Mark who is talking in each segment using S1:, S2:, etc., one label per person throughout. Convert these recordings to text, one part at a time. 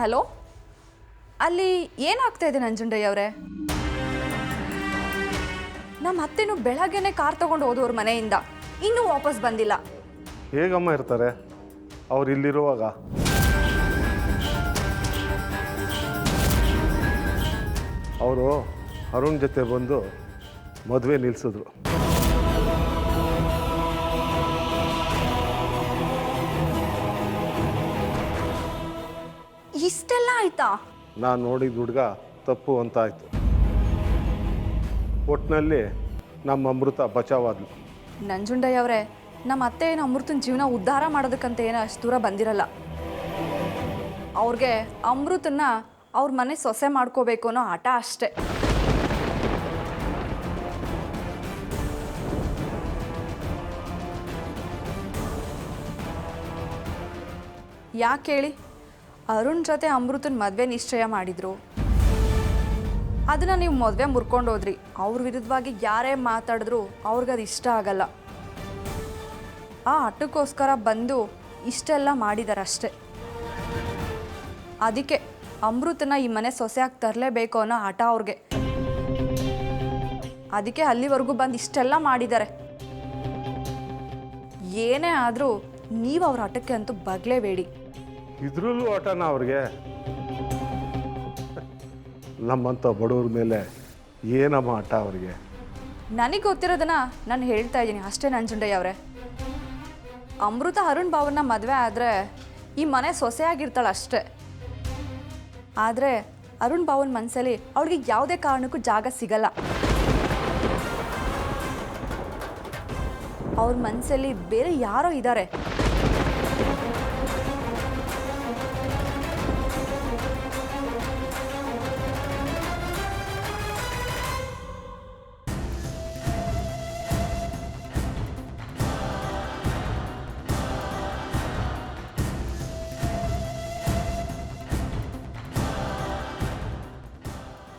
S1: Hello?
S2: ಅಲ್ಲಿ ಏನಾಗ್ತಾ ಇದೆ ನಂಜುಂಡಯ್ಯ ಅವರೇ? ನಮ್ಮ ಅತ್ತೆನೂ ಬೆಳಗ್ಗೆನೆ ಕಾರ್ ತಗೊಂಡು ಹೋದವ್ರ ಮನೆಯಿಂದ. ಇನ್ನೂ ವಾಪಸ್ ಬಂದಿಲ್ಲ.
S1: ಹೇಗಮ್ಮ ಇರ್ತಾರೆ? ಅವ್ರು ಇಲ್ಲಿರುವಾಗ? ಅವರು ಅರುಣ್ ಜೊತೆ ಬಂದು ಮದುವೆ ನಿಲ್ಲಿಸಿದ್ರು
S2: ಆಯ್ತಾ
S1: ನಾನು ನೋಡಿದ ಹುಡುಗ ತಪ್ಪು ಅಂತ ಆಯಿತು ಒಟ್ಟಿನಲ್ಲಿ ನಮ್ಮ ಅಮೃತ ಬಚಾವಾದ್ಲು.
S2: ನಂಜುಂಡಯ್ಯ ಅವರೇ ನಮ್ಮ ಅತ್ತೆ ಏನು ಅಮೃತನ ಜೀವನ ಉದ್ಧಾರ ಮಾಡೋದಕ್ಕಂತ ಏನೋ ಅಷ್ಟು ದೂರ ಬಂದಿರಲ್ಲ. ಅವ್ರಿಗೆ ಅಮೃತನ್ನ ಅವ್ರ ಮನೆ ಸೊಸೆ ಮಾಡ್ಕೋಬೇಕು ಅನ್ನೋ ಆಟ ಅಷ್ಟೆ. ಯಾಕೆ ಹೇಳಿ ಅರುಣ್ ಜೊತೆ ಅಮೃತನ ಮದುವೆ ನಿಶ್ಚಯ ಮಾಡಿದ್ರು. ಅದನ್ನ ನೀವು ಮದುವೆ ಮುರ್ಕೊಂಡು ಹೋದ್ರಿ. ಅವ್ರ ವಿರುದ್ಧವಾಗಿ ಯಾರೇ ಮಾತಾಡಿದ್ರು ಅದು ಇಷ್ಟ ಆಗಲ್ಲ. ಆ ಆಟಕ್ಕೋಸ್ಕರ ಬಂದು ಇಷ್ಟೆಲ್ಲ ಮಾಡಿದ್ದಾರೆ ಅಷ್ಟೆ ಅದಕ್ಕೆ ಅಮೃತನ ಈ ಮನೆ ಸೊಸೆಯಾಗಿ ತರಲೇಬೇಕು ಅನ್ನೋ ಆಟ ಅವ್ರಿಗೆ. ಅದಕ್ಕೆ ಅಲ್ಲಿವರೆಗೂ ಬಂದು ಇಷ್ಟೆಲ್ಲ ಮಾಡಿದ್ದಾರೆ ಏನೇ ಆದರೂ ನೀವು ಅವ್ರ ಆಟಕ್ಕೆ ಅಂತೂ ಬಗ್ಲೇಬೇಡಿ.
S1: ಇದ್ರಲ್ಲೂ ಆಟನ ಅವ್ರಿಗೆ. ನಮ್ಮಂತ ಬಡವ್ರ ಮೇಲೆ ಏನಮ್ಮ ಆಟ ಅವ್ರಿಗೆ?
S2: ನನಗೆ ಗೊತ್ತಿರೋದನ್ನ ನಾನು ಹೇಳ್ತಾ ಇದ್ದೀನಿ, ಅಷ್ಟೇ ನಂಜುಂಡಯ್ಯ ಅವರೇ. ಅಮೃತ ಅರುಣ್ ಭಾವನ ಮದುವೆ ಆದರೆ ಈ ಮನೆ ಸೊಸೆಯಾಗಿರ್ತಾಳೆ ಅಷ್ಟೇ. ಆದರೆ ಅರುಣ್ ಭಾವನ ಮನಸ್ಸಲ್ಲಿ ಅವಳಿಗೆ ಯಾವುದೇ ಕಾರಣಕ್ಕೂ ಜಾಗ ಸಿಗಲ್ಲ. ಅವ್ರ ಮನಸ್ಸಲ್ಲಿ ಬೇರೆ ಯಾರೋ ಇದ್ದಾರೆ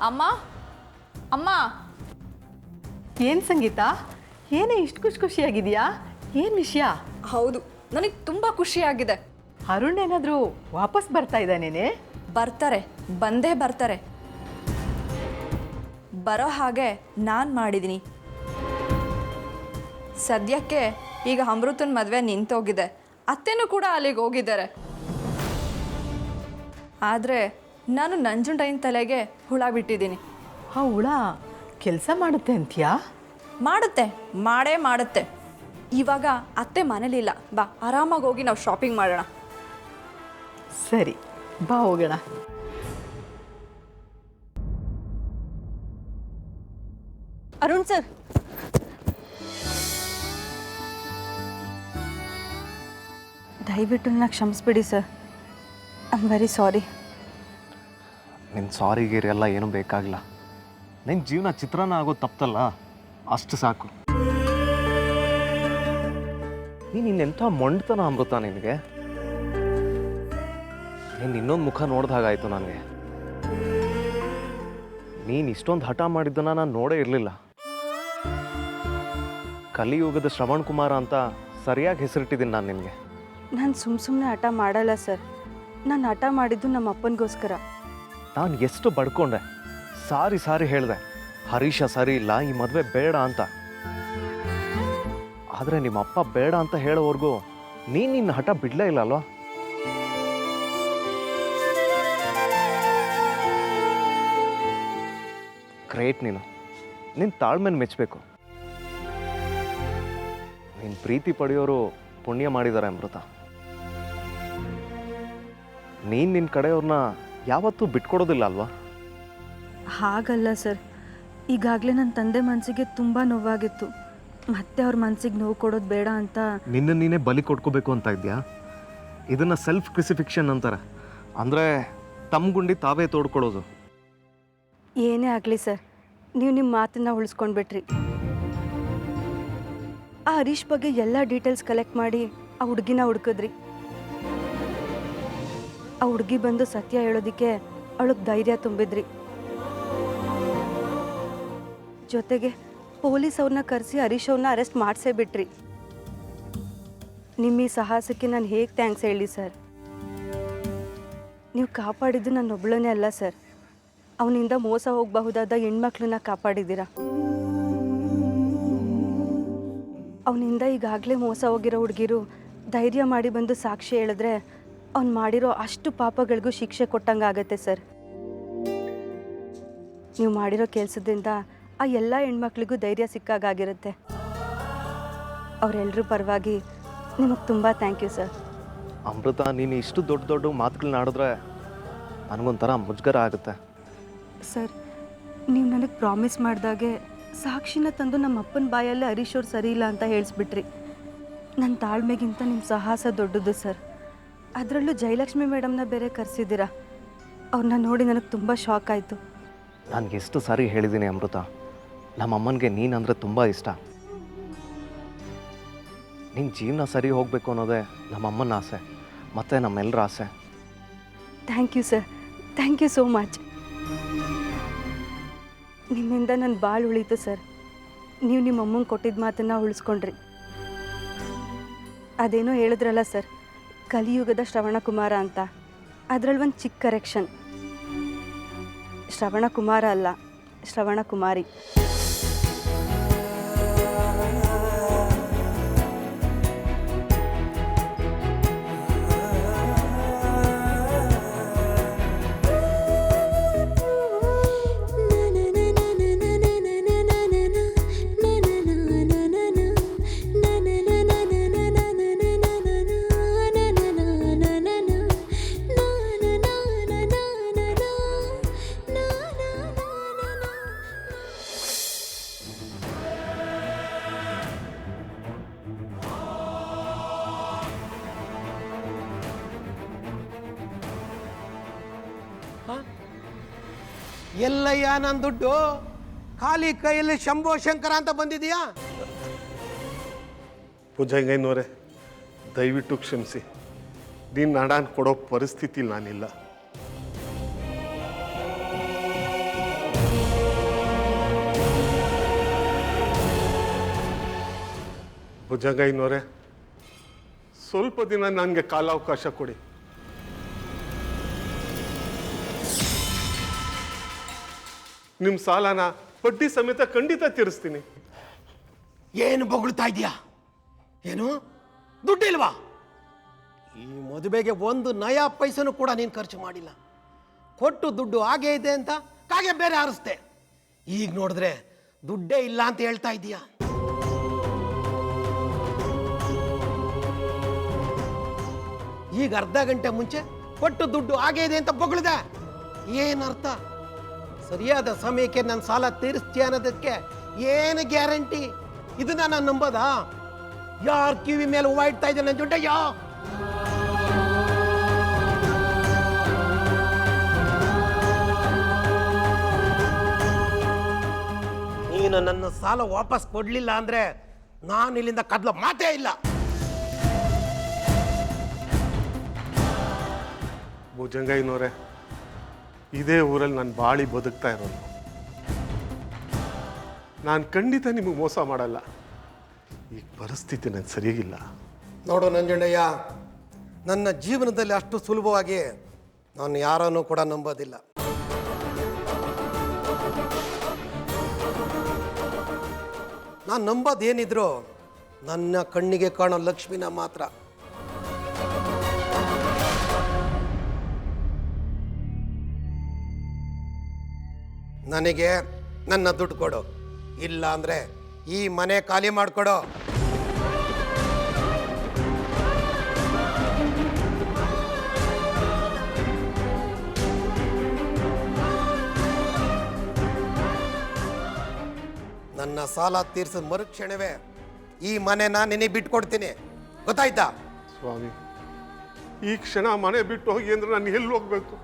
S2: ಅಮ್ಮ? ಅಮ್ಮ?
S3: ಏನು ಸಂಗೀತ? ಏನೇ ಇಷ್ಟು ಖುಷಿ ಖುಷಿಯಾಗಿದೆಯಾ? ಏನು ವಿಷಯ?
S2: ಹೌದು ನನಗೆ ತುಂಬ ಖುಷಿಯಾಗಿದೆ.
S3: ಅರುಣ್ ಏನಾದರೂ ವಾಪಸ್ ಬರ್ತಾ ಇದ್ದಾನೇನೆ?
S2: ಬರ್ತಾರೆ ಬಂದೇ ಬರ್ತಾರೆ. ಬರೋ ಹಾಗೆ ನಾನು ಮಾಡಿದ್ದೀನಿ ಸದ್ಯಕ್ಕೆ ಈಗ ಅಮೃತನ ಮದುವೆ ನಿಂತೋಗಿದೆ. ಅತ್ತೆನೂ ಕೂಡ ಅಲ್ಲಿಗೆ ಹೋಗಿದ್ದಾರೆ. ಆದರೆ ನಾನು ನಂಜುಂಡೈನ ತಲೆಗೆ ಹುಳ ಬಿಟ್ಟಿದ್ದೀನಿ
S3: ಆ ಹುಳ ಕೆಲಸ ಮಾಡುತ್ತೆ ಅಂತೀಯಾ?
S2: ಮಾಡುತ್ತೆ ಮಾಡೇ ಮಾಡುತ್ತೆ. ಇವಾಗ ಅತ್ತೆ ಮನೇಲಿಲ್ಲ ಬಾ ಆರಾಮಾಗಿ ಹೋಗಿ ನಾವು ಶಾಪಿಂಗ್ ಮಾಡೋಣ.
S3: ಸರಿ ಬಾ ಹೋಗೋಣ.
S4: ಅರುಣ್ ಸರ್. ದಯವಿಟ್ಟು ನನ್ನ ಕ್ಷಮಿಸ್ಬಿಡಿ sir. I am very sorry
S5: ನಿನ್ನ ಸಾರಿ ಗೀರಿ ಎಲ್ಲ ಏನೂ ಬೇಕಾಗಿಲ್ಲ. ನಿನ್ನ ಜೀವನ ಚಿತ್ರಾನ್ನ ಆಗೋದು ತಪ್ಪಲ್ಲ ಅಷ್ಟು ಸಾಕು. ನೀನು ಇನ್ನೆಂಥ ಮೊಂಡ್ತನ ಅಮೃತ ನಿನಗೆ? ನೀನು ಇನ್ನೊಂದು ಮುಖ ನೋಡ್ದಾಗಾಯ್ತು ನನಗೆ. ನೀನು ಇಷ್ಟೊಂದು ಹಠ ಮಾಡಿದ್ದನ್ನ ನಾನು ನೋಡೇ ಇರಲಿಲ್ಲ. ಕಲಿಯುಗದ ಶ್ರವಣ್ ಕುಮಾರ ಅಂತ ಸರಿಯಾಗಿ ಹೆಸರಿಟ್ಟಿದ್ದೀನಿ ನಾನು ನಿನಗೆ.
S4: ನಾನು ಸುಮ್ಮ ಸುಮ್ಮನೆ ಹಠ ಮಾಡಲ್ಲ ಸರ್. ನಾನು ಹಠ ಮಾಡಿದ್ದು ನಮ್ಮ ಅಪ್ಪನಿಗೋಸ್ಕರ
S5: ನಾನು ಎಷ್ಟು ಬಡ್ಕೊಂಡೆ? ಸಾರಿ ಸಾರಿ ಹೇಳಿದೆ. ಹರೀಶ ಸರಿ ಇಲ್ಲ, ಈ ಮದುವೆ ಬೇಡ ಅಂತ. ಆದರೆ ನಿಮ್ಮ ಅಪ್ಪ ಬೇಡ ಅಂತ ಹೇಳೋವರೆಗೂ ನೀನು ನಿನ್ನ ಹಠ ಬಿಡಲೇ ಇಲ್ಲ ಅಲ್ವಾ ಗ್ರೇಟ್ ನೀನು ನಿನ್ನ ತಾಳ್ಮೆನ ಮೆಚ್ಚಬೇಕು ನಿನ್ನ ಪ್ರೀತಿ ಪಡೆಯೋರು ಪುಣ್ಯ ಮಾಡಿದ್ದಾರೆ ಅಮೃತ. ನೀನು ನಿನ್ನ ಕಡೆಯವ್ರನ್ನ ಯಾವತ್ತೂ ಬಿಟ್ಕೊಡೋದಿಲ್ಲ ಅಲ್ವಾ?
S4: ಹಾಗಲ್ಲ ಸರ್. ಈಗಾಗಲೇ ನನ್ನ ತಂದೆ ಮನಸ್ಸಿಗೆ ತುಂಬ ನೋವಾಗಿತ್ತು. ಮತ್ತೆ ಅವ್ರ ಮನಸ್ಸಿಗೆ ನೋವು ಕೊಡೋದು ಬೇಡ ಅಂತ.
S5: ನಿನ್ನ ನೀನೇ ಬಲಿ ಕೊಟ್ಕೋಬೇಕು ಅಂತ ಇದೆಯಾ? ಇದನ್ನ ಸೆಲ್ಫ್ ಕ್ರಿಸಿಫಿಕ್ಷನ್ ಅಂತಾರೆ. ಅಂದರೆ ತಮ್ಮ ಗುಂಡಿ ತಾವೇ ತೋಡ್ಕೊಳ್ಳೋದು
S4: ಏನೇ ಆಗಲಿ ಸರ್. ನೀವು ನಿಮ್ಮ ಮಾತನ್ನ ಉಳಿಸ್ಕೊಂಡ್ಬಿಟ್ರಿ. ಆ ಹರೀಶ್ ಬಗ್ಗೆ ಎಲ್ಲ ಡೀಟೇಲ್ಸ್ ಕಲೆಕ್ಟ್ ಮಾಡಿ ಆ ಹುಡುಗಿನ ಹುಡ್ಕಿದ್ರಿ. ಆ ಹುಡುಗಿ ಬಂದು ಸತ್ಯ ಹೇಳೋದಿಕ್ಕೆ ಅವಳಿಗೆ ಧೈರ್ಯ ತುಂಬಿದ್ರಿ. ಜೊತೆಗೆ ಪೊಲೀಸ್ ಅವ್ರನ್ನ ಕರೆಸಿ ಹರೀಶ್ ಅವ್ರನ್ನ ಅರೆಸ್ಟ್ ಮಾಡಿಸೇ ಬಿಟ್ರಿ. ನಿಮ್ಮ ಈ ಸಾಹಸಕ್ಕೆ ನಾನು ಹೇಗೆ ಥ್ಯಾಂಕ್ಸ್ ಹೇಳಿ ಸರ್? ನೀವು ಕಾಪಾಡಿದ್ದು ನನ್ನೊಬ್ಳನೇ ಅಲ್ಲ ಸರ್. ಅವನಿಂದ ಮೋಸ ಹೋಗಬಹುದಾದ ಹೆಣ್ಮಕ್ಳನ್ನ ಕಾಪಾಡಿದ್ದೀರಾ? ಅವನಿಂದ ಈಗಾಗಲೇ ಮೋಸ ಹೋಗಿರೋ ಹುಡುಗಿರು ಧೈರ್ಯ ಮಾಡಿ ಬಂದು ಸಾಕ್ಷಿ ಹೇಳಿದ್ರೆ ಅವ್ನು ಮಾಡಿರೋ ಅಷ್ಟು ಪಾಪಗಳಿಗೂ ಶಿಕ್ಷೆ ಕೊಟ್ಟಂಗಾಗತ್ತೆ ಸರ್. ನೀವು ಮಾಡಿರೋ ಕೆಲಸದಿಂದ ಆ ಎಲ್ಲ ಹೆಣ್ಮಕ್ಳಿಗೂ ಧೈರ್ಯ ಸಿಕ್ಕಾಗಿರುತ್ತೆ ಅವರೆಲ್ಲರೂ ಪರವಾಗಿ ನಿಮಗೆ ತುಂಬ ಥ್ಯಾಂಕ್ ಯು ಸರ್.
S5: ಅಮೃತ ನೀನು ಇಷ್ಟು ದೊಡ್ಡ ದೊಡ್ಡ ಮಾತುಗಳನ್ನ ಆಡಿದ್ರೆ ನನಗೊಂಥರ ಮುಜುಗರ ಆಗುತ್ತೆ.
S4: ಸರ್ ನೀವು ನನಗೆ ಪ್ರಾಮಿಸ್ ಮಾಡಿದಾಗೆ ಸಾಕ್ಷಿನ ತಂದು ನಮ್ಮ ಅಪ್ಪನ ಬಾಯಲ್ಲೇ ಹರೀಶ್ ಅವ್ರು ಸರಿ ಇಲ್ಲ ಅಂತ ಹೇಳಿಸ್ಬಿಟ್ರಿ. ನನ್ನ ತಾಳ್ಮೆಗಿಂತ ನಿಮ್ಮ ಸಾಹಸ ದೊಡ್ಡದು ಸರ್. ಅದರಲ್ಲೂ ಜಯಲಕ್ಷ್ಮಿ ಮೇಡಮ್ನ ಬೇರೆ ಕರೆಸಿದ್ದೀರಾ? ಅವ್ರನ್ನ ನೋಡಿ ನನಗೆ ತುಂಬ ಶಾಕ್ ಆಯಿತು.
S5: ನನಗೆ ಎಷ್ಟು ಸಾರಿ ಹೇಳಿದ್ದೀನಿ ಅಮೃತ. ನಮ್ಮಮ್ಮನಿಗೆ ನೀನಂದರೆ ತುಂಬ ಇಷ್ಟ. ನಿನ್ನ ಜೀವನ ಸರಿ ಹೋಗಬೇಕು ಅನ್ನೋದೇ ನಮ್ಮಮ್ಮನ ಆಸೆ ಮತ್ತು ನಮ್ಮೆಲ್ಲರ ಆಸೆ.
S4: Thank you sir thank you so much ನಿಮ್ಮಿಂದ ನನ್ನ ಭಾಳ ಉಳೀತು ಸರ್ ನೀವು ನಿಮ್ಮ ಅಮ್ಮನ ಕೊಟ್ಟಿದ್ದ ಮಾತನ್ನು ಉಳಿಸ್ಕೊಂಡ್ರಿ. ಅದೇನೋ ಹೇಳಿದ್ರಲ್ಲ ಸರ್ ಕಲಿಯುಗದ ಶ್ರವಣಕುಮಾರ ಅಂತ. ಅದರಲ್ಲಿ ಒಂದು ಚಿಕ್ಕ ಕರೆಕ್ಷನ್ ಶ್ರವಣಕುಮಾರ ಅಲ್ಲ ಶ್ರವಣಕುಮಾರಿ
S6: ನನ್ನ ದುಡ್ಡು? ಖಾಲಿ ಕೈಯಲ್ಲಿ ಶಂಭೋ ಶಂಕರ ಅಂತ ಬಂದಿದೆಯಾ?
S1: ಭುಜಂಗಯ್ಯನವರೇ, ದಯವಿಟ್ಟು ಕ್ಷಮಿಸಿ. ನೀನು ಹಣನ ಕೊಡೋ ಪರಿಸ್ಥಿತಿ ನಾನಿಲ್ಲ. ಭುಜಂಗಯ್ಯನವರೇ, ಸ್ವಲ್ಪ ದಿನ ನನಗೆ ಕಾಲಾವಕಾಶ ಕೊಡಿ. ನಿಮ್ಮ ಸಾಲನ ಬಡ್ಡಿ ಸಮೇತ ಖಂಡಿತ ತೀರಿಸ್ತೀನಿ.
S6: ಏನು ಬೊಗಳ್ತಾ ಇದೆಯಾ ಏನು? ದುಡ್ಡಿಲ್ವಾ ಈ ಮದುವೆಗೆ ಒಂದು ನಯಾ ಪೈಸನು ಕೂಡ ನೀನು ಖರ್ಚು ಮಾಡಿಲ್ಲ. ಕೊಟ್ಟು ದುಡ್ಡು ಹಾಗೇ ಇದೆ ಅಂತ ಕಾಗೆ ಬೇರೆ ಆರಿಸ್ದೆ ಈಗ ನೋಡಿದ್ರೆ ದುಡ್ಡೇ ಇಲ್ಲ ಅಂತ ಹೇಳ್ತಾ ಇದೀಯಾ ಈಗ ಅರ್ಧ ಗಂಟೆ ಮುಂಚೆ ಕೊಟ್ಟು ದುಡ್ಡು ಹಾಗೇ ಇದೆ ಅಂತ ಬೊಗಳ್ದೆ. ಏನರ್ಥ ಸರಿಯಾದ ಸಮಯಕ್ಕೆ ನನ್ನ ಸಾಲ ತೀರಿಸ್ತೀಯ ಅನ್ನೋದಕ್ಕೆ ಏನು ಗ್ಯಾರಂಟಿ? ಇದನ್ನ ನಾನು ನಂಬೋದಾ? ಯಾರ ಕಿವಿ ಮೇಲೆ ಹೂವ ಇಡ್ತಾ ಇದ್ದೆ ನನ್ನ ನೀನು ನನ್ನ ಸಾಲ ವಾಪಸ್ ಕೊಡ್ಲಿಲ್ಲ ಅಂದ್ರೆ ನಾನು ಇಲ್ಲಿಂದ ಕದ್ಲ ಮಾತೇ ಇಲ್ಲ.
S1: ಭುಜಂಗಯ್ಯನವರೇ ಇದೇ ಊರಲ್ಲಿ ನಾನು ಬಾಳಿ ಬದುಕ್ತಾ ಇರೋದು. ನಾನು ಖಂಡಿತ ನಿಮಗೆ ಮೋಸ ಮಾಡಲ್ಲ. ಈ ಪರಿಸ್ಥಿತಿ ನನಗೆ ಸರಿಯಾಗಿಲ್ಲ
S6: ನೋಡು ನಂಜಣ್ಣಯ್ಯ ನನ್ನ ಜೀವನದಲ್ಲಿ ಅಷ್ಟು ಸುಲಭವಾಗಿ ನಾನು ಯಾರನ್ನೂ ಕೂಡ ನಂಬೋದಿಲ್ಲ. ನಾನು ನಂಬೋದೇನಿದ್ರು ನನ್ನ ಕಣ್ಣಿಗೆ ಕಾಣೋ ಲಕ್ಷ್ಮಿನ ಮಾತ್ರ. ನನಗೆ ನನ್ನ ದುಡ್ಡು ಕೊಡು. ಇಲ್ಲ ಅಂದ್ರೆ ಈ ಮನೆ ಖಾಲಿ ಮಾಡಿಕೊಡು. ನನ್ನ ಸಾಲ ತೀರ್ಸಿದ ಮರುಕ್ಷಣವೇ ಈ ಮನೆನ ನಿನಗೆ ಬಿಟ್ಕೊಡ್ತೀನಿ. ಗೊತ್ತಾಯ್ತಾ?
S1: ಸ್ವಾಮಿ, ಈ ಕ್ಷಣ ಮನೆ ಬಿಟ್ಟು ಹೋಗಿ ಅಂದ್ರೆ ನಾನು ಎಲ್ಲಿ ಹೋಗ್ಬೇಕು?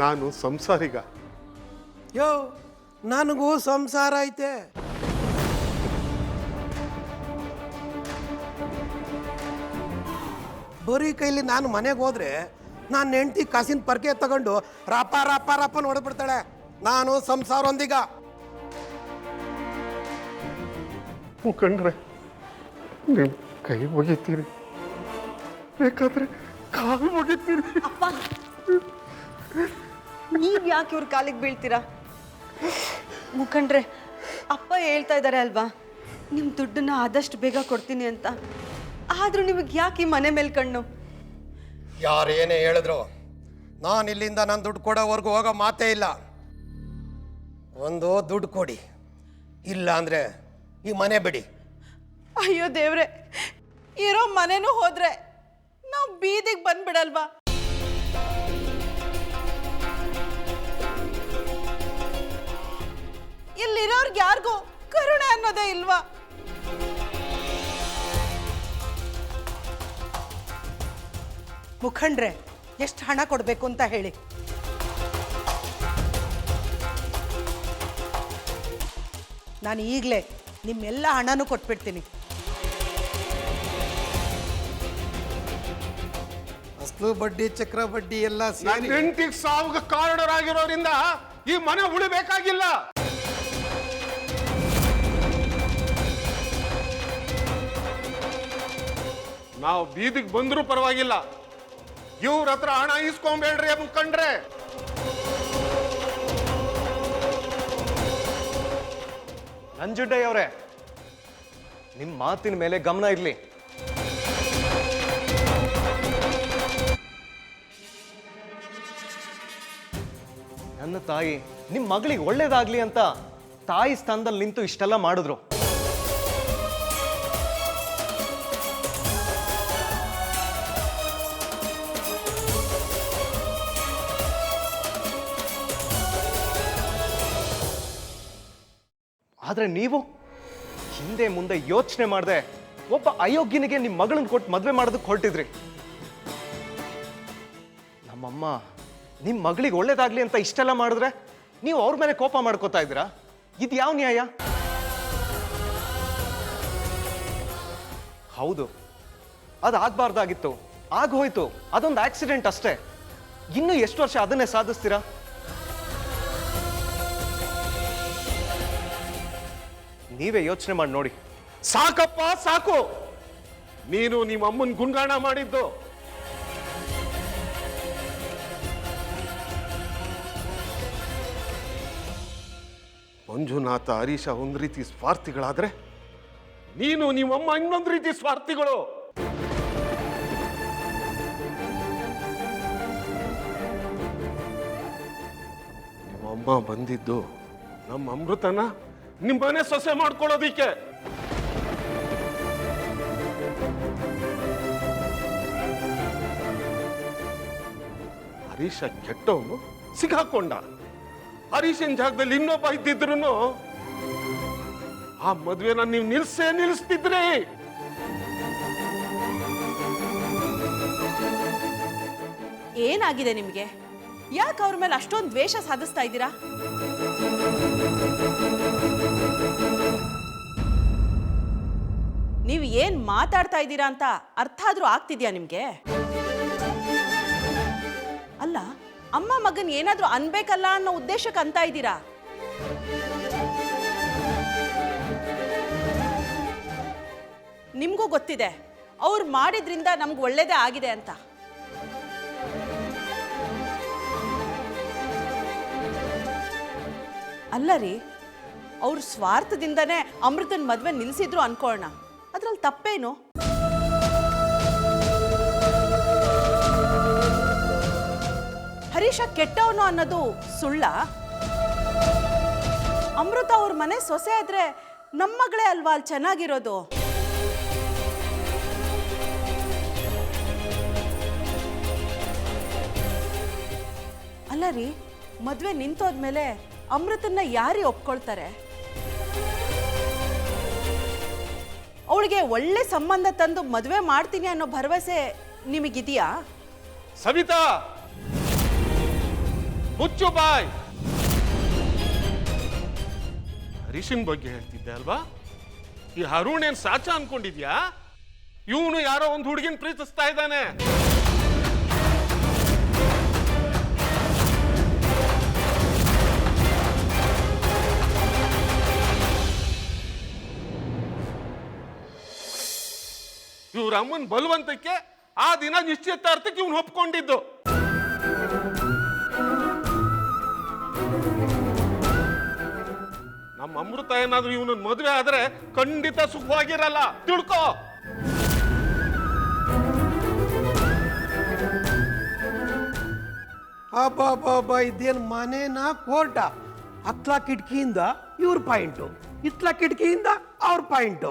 S1: ನಾನು ಸಂಸಾರಿಗ.
S6: ಯೋ ನನಗೂ ಸಂಸಾರ ಐತೆ. ಬರೀ ಕೈಲಿ ನಾನು ಮನೆಗೆ ಹೋದ್ರೆ ನಾನು ಹೆಂಡತಿ ಕಾಸಿನ ಪರ್ಕೆ ತಗೊಂಡು ರಪ ರಪ ರಾಪ ನೋಡ್ಬಿಡ್ತಾಳೆ ನಾನು ಸಂಸಾರ ಒಂದಿಗ
S1: ಮುಖಂಡ್ರೆ ನೀವು ಕೈ ಒಗಿತೀರಿ ಬೇಕಾದ್ರೆ ಕಾಲು
S4: ಅಪ್ಪ. ನೀವು ಯಾಕೆ ಇವ್ರ ಕಾಲಿಗೆ ಬೀಳ್ತೀರಾ? ಮುಖಂಡ್ರೆ ಅಪ್ಪ ಹೇಳ್ತಾ ಇದಾರೆ ಅಲ್ವಾ? ನಿಮ್ಮ ದುಡ್ಡನ್ನ ಆದಷ್ಟು ಬೇಗ ಕೊಡ್ತೀನಿ ಅಂತ. ಆದರೂ ನಿಮಗೆ ಯಾಕೆ ಈ ಮನೆ ಮೇಲೆ ಕಣ್ಣು?
S6: ಯಾರೇನೇ ಹೇಳಿದ್ರು ನಾನು ಇಲ್ಲಿಂದ ನಾನು ದುಡ್ಡು ಕೊಡೋವರೆಗೂ ಹೋಗೋ ಮಾತೇ ಇಲ್ಲ. ಒಂದು ದುಡ್ಡು ಕೊಡಿ. ಇಲ್ಲ ಅಂದರೆ ಈ ಮನೆ ಬಿಡಿ.
S7: ಅಯ್ಯೋ ದೇವ್ರೆ ಇರೋ ಮನೆನೂ ಹೋದ್ರೆ ನಾವು ಬೀದಿಗೆ ಬಂದ್ಬಿಡಲ್ವಾ? ಇಲ್ಲಿರೋರ್ಗೆ ಯಾರಿಗೂ ಕರುಣೆ ಅನ್ನೋದೇ ಇಲ್ವಾ? ಮುಖಂಡ್ರೆ ಎಷ್ಟು ಹಣ ಕೊಡಬೇಕು ಅಂತ ಹೇಳಿ. ನಾನು ಈಗಲೇ ನಿಮ್ಮೆಲ್ಲ ಹಣನೂ ಕೊಟ್ಬಿಡ್ತೀನಿ.
S6: ಅಸ್ಲು ಬಡ್ಡಿ ಚಕ್ರ ಬಡ್ಡಿ ಎಲ್ಲ
S1: ನನ್ನ
S6: ಸೇರಿ.
S1: ಹೆಂಡತಿಗೆ ಸಾವಿಗೆ ಕಾರಣರಾಗಿರೋದ್ರಿಂದ ಈ ಮನೆ ಉಳಿಬೇಕಾಗಿಲ್ಲ. ನಾವು ಬೀದಿಗೆ ಬಂದರೂ ಪರವಾಗಿಲ್ಲ. ಇವ್ರ ಹತ್ರ ಹಣ ಇಸ್ಕೊಂಬೇಡ್ರಿ ಮುಖಂಡ್ರೆ.
S5: ನಂಜುಂಡಯ್ಯ ಅವರೇ ನಿಮ್ಮ ಮಾತಿನ ಮೇಲೆ ಗಮನ ಇರಲಿ. ನನ್ನ ತಾಯಿ ನಿಮ್ಮ ಮಗಳಿಗೆ ಒಳ್ಳೇದಾಗ್ಲಿ ಅಂತ ತಾಯಿ ಸ್ಥಾನದಲ್ಲಿ ನಿಂತು ಇಷ್ಟೆಲ್ಲ ಮಾಡಿದ್ರು. ಆದ್ರೆ ನೀವು? ಹಿಂದೆ ಮುಂದೆ ಯೋಚನೆ ಮಾಡದೆ ಒಬ್ಬ ಅಯೋಗ್ಯನಿಗೆ ನಿಮ್ಮ ಮಗಳನ್ನ ಕೊಟ್ಟು ಮದುವೆ ಮಾಡೋದಕ್ಕೆ ಹೊರಟಿದ್ರಿ. ನಮ್ಮಮ್ಮ ನಿಮ್ಮ ಮಗಳಿಗೆ ಒಳ್ಳೇದಾಗಲಿ ಅಂತ ಇಷ್ಟೆಲ್ಲ ಮಾಡಿದ್ರೆ ನೀವು ಅವ್ರ ಮೇಲೆ ಕೋಪ ಮಾಡ್ಕೋತಾ ಇದ್ದೀರಾ? ಇದು ಯಾವ ನ್ಯಾಯ? ಹೌದು. ಅದು ಆಗ್ಬಾರ್ದಾಗಿತ್ತು ಆಗ ಹೋಯ್ತು. ಅದೊಂದು ಆಕ್ಸಿಡೆಂಟ್ ಅಷ್ಟೇ. ಇನ್ನು ಎಷ್ಟು ವರ್ಷ ಅದನ್ನೇ ಸಾಧಿಸ್ತೀರಾ? ನೀವೇ ಯೋಚನೆ ಮಾಡಿ ನೋಡಿ.
S1: ಸಾಕಪ್ಪ, ಸಾಕು. ನೀನು ನಿಮ್ಮ ಅಮ್ಮನ ಗುಂಡಾಣ ಮಾಡಿದ್ದು. ಮಂಜುನಾಥ, ಹರೀಶ ಒಂದು ರೀತಿ ಸ್ವಾರ್ಥಿಗಳಾದ್ರೆ ನೀನು ನಿಮ್ಮಮ್ಮ ಇನ್ನೊಂದು ರೀತಿ ಸ್ವಾರ್ಥಿಗಳು. ನಿಮ್ಮಮ್ಮ ಬಂದಿದ್ದು ನಮ್ಮ ಅಮೃತನ? ನಿಮ್ಮನೆ ಸೊಸೆ ಮಾಡ್ಕೊಳ್ಳೋದಿಕ್ಕೆ ಹರೀಶ ಕೆಟ್ಟವನು ಸಿಗಾಕೊಂಡ ಹರೀಶನ್ ಜಾಗದಲ್ಲಿ ಇನ್ನೊಬ್ಬ ಇದ್ದಿದ್ರು ಆ ಮದುವೆನ ನೀವು ನಿಲ್ಸೇ ನಿಲ್ಲಿಸ್ತಿದ್ರಿ.
S7: ಏನಾಗಿದೆ ನಿಮಗೆ? ಯಾಕೆ ಅವ್ರ ಮೇಲೆ ಅಷ್ಟೊಂದು ದ್ವೇಷ ಸಾಧಿಸ್ತಾ ಇದ್ದೀರಾ? ಏನ್ ಮಾತಾಡ್ತಾ ಇದ್ದೀರಾ ಅಂತ ಅರ್ಥ ಆದ್ರೂ ಆಗ್ತಿದ್ಯಾ ನಿಮ್ಗೆ? ಅಲ್ಲ, ಅಮ್ಮ ಮಗನ್ ಏನಾದ್ರೂ ಅನ್ಬೇಕಲ್ಲ ಅನ್ನೋ ಉದ್ದೇಶಕ್ಕೆ ಅಂತ ಇದ್ದೀರಾ? ನಿಮಗೂ ಗೊತ್ತಿದೆ, ಅವ್ರು ಮಾಡಿದ್ರಿಂದ ನಮ್ಗೆ ಒಳ್ಳೇದೇ ಆಗಿದೆ ಅಂತ. ಅಲ್ಲ ರೀ, ಅವ್ರ ಸ್ವಾರ್ಥದಿಂದನೇ ಅಮೃತನ್ ಮದುವೆ ನಿಲ್ಸಿದ್ರು ಅನ್ಕೊಳ್ಳೋಣ ಅದ್ರಲ್ಲಿ ತಪ್ಪೇನು? ಹರೀಶ ಕೆಟ್ಟವನು ಅನ್ನೋದು ಸುಳ್ಳ. ಅಮೃತ ಅವ್ರ ಮನೆ ಸೊಸೆ ಆದ್ರೆ ನಮ್ಮ ಮಗಳೇ ಅಲ್ವಾ ಅಲ್ಲಿ ಚೆನ್ನಾಗಿರೋದು? ಅಲ್ಲ ರೀ, ಮದುವೆ ನಿಂತೋದ್ಮೇಲೆ ಅಮೃತನ್ನ ಯಾರಿ ಒಪ್ಕೊಳ್ತಾರೆ? ಅವಳಿಗೆ ಒಳ್ಳೆ ಸಂಬಂಧ ತಂದು ಮದುವೆ ಮಾಡ್ತೀನಿ ಅನ್ನೋ ಭರವಸೆ ನಿಮಗಿದೆಯಾ?
S1: ಸವಿತಾ! ಮುಚ್ಚು ಬಾಯ್! ಹರೀಶನ್ ಬಗ್ಗೆ ಹೇಳ್ತಿದ್ದೆ ಅಲ್ವಾ? ಈ ಅರುಣ್ ಏನ್ ಸಾಚ ಅನ್ಕೊಂಡಿದ್ಯಾ? ಇವನು ಯಾರೋ ಒಂದು ಹುಡುಗಿನ ಪ್ರೀತಿಸ್ತಾ ಇದ್ದಾನೆ. ಇವ್ರ ಅಮ್ಮನ ಬಲವಂತಕ್ಕೆ ಆ ದಿನ ನಿಶ್ಚಿತಾರ್ಥಕ್ಕೆ ಇವನು ಒಪ್ಕೊಂಡಿದ್ದು. ನಮ್ಮ ಅಮೃತ ಏನಾದ್ರೂ ಇವನ ಮದುವೆ ಆದ್ರೆ ಖಂಡಿತ ಸುಖವಾಗಿರಲ್ಲ. ತಿಳ್ಕೋ.
S6: ಅಬ್ಬಬ್ಬಬ್ಬ, ಇದೇನು ಮನೇನ ಕೋರ್ಟ? ಹತ್ಲ ಕಿಟಕಿಯಿಂದ ಇವ್ರ ಪಾಯಿಂಟು. ಇತ್ಲ ಕಿಟಕಿಯಿಂದ ಅವ್ರ ಪಾಯಿಂಟು.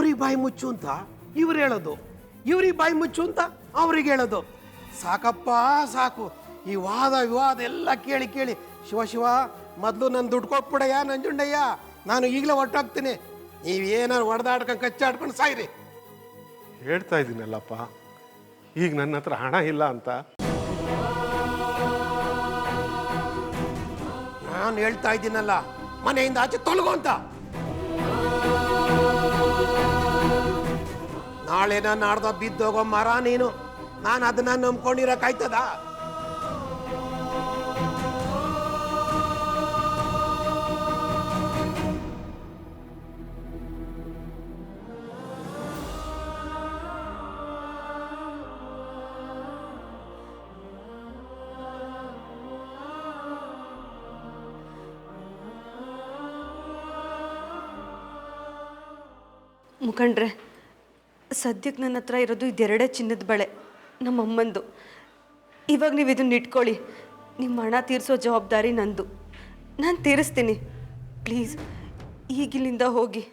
S6: ಅವ್ರಿಗೆ ಬಾಯಿ ಮುಚ್ಚು ಅಂತ ಇವ್ರು ಹೇಳೋದು. ಇವ್ರಿಗೆ ಬಾಯಿ ಮುಚ್ಚು ಅಂತ ಅವ್ರಿಗೆ ಹೇಳೋದು. ಸಾಕಪ್ಪ ಸಾಕು. ಈ ವಾದ ವಿವಾದ ಎಲ್ಲ ಕೇಳಿ ಕೇಳಿ ಶಿವ ಶಿವ ಮೊದಲು ನನ್ನ ದುಡ್ಡು ಕೊಟ್ಬಿಡಯ್ಯ ನಂಜುಂಡಯ್ಯ ನಾನು ಈಗಲೇ ಹೊರ್ಟೋಗ್ತೀನಿ. ನೀವೇನಾರು ಹೊಡೆದಾಡ್ಕೊಂಡು ಕಚ್ಚಾಡ್ಕೊಂಡು ಸಾಯ್ರಿ.
S1: ಹೇಳ್ತಾ ಇದ್ದೀನಲ್ಲಪ್ಪ. ಈಗ ನನ್ನ ಹತ್ರ ಹಣ ಇಲ್ಲ ಅಂತ.
S6: ನಾನು ಹೇಳ್ತಾ ಇದ್ದೀನಲ್ಲ ಮನೆಯಿಂದ ಆಚೆ ತೊಲಗು ಅಂತ. ನಾಳೆನ ನಾಡ್ದ ಬಿದ್ದೋಗೋ ಮರ ನೀನು. ನಾನು ಅದನ್ನ ನಂಬ್ಕೊಂಡಿರಕ್ಕಾಯ್ತದ
S4: ಮುಖಂಡ್ರೆ ಸದ್ಯಕ್ಕೆ ನನ್ನ ಹತ್ರ ಇರೋದು ಇದೆರಡೇ ಚಿನ್ನದ ಬಳೆ ನಮ್ಮ ಅಮ್ಮಂದು ಇವಾಗ ನೀವು ಇದನ್ನ ಇಟ್ಕೊಳ್ಳಿ. ನಿಮ್ಮ ಹಣ ತೀರಿಸೋ ಜವಾಬ್ದಾರಿ ನಂದು. ನಾನು ತೀರಿಸ್ತೀನಿ. ಪ್ಲೀಸ್ ಈಗಿಲ್ಲಿಂದ ಹೋಗಿ.